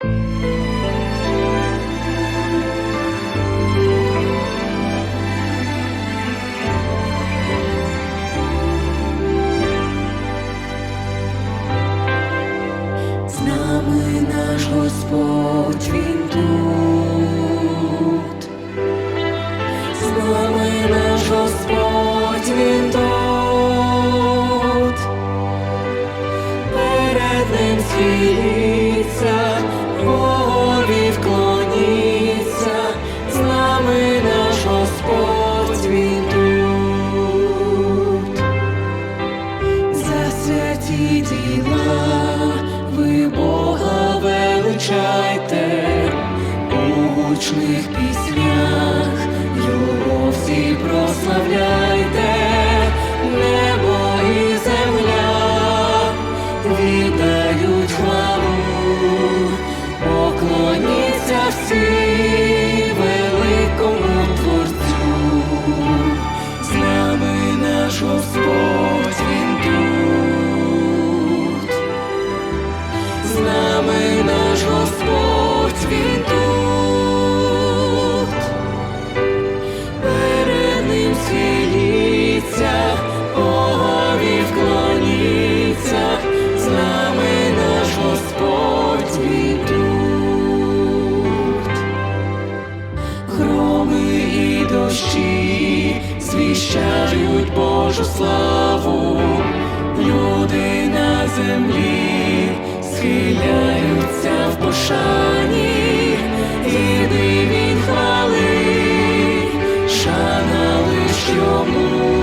Нами наш Господь він тут, з нами наш Господь він перед ним схиліться, гучних піснях. Його всі прославляйте, небо і земля. Віддають хвалу, поклоніться всі великому Творцю. З нами наш Господь звіщають Божу славу, люди на землі схиляються в пошані, і він хвали, шана лиш йому,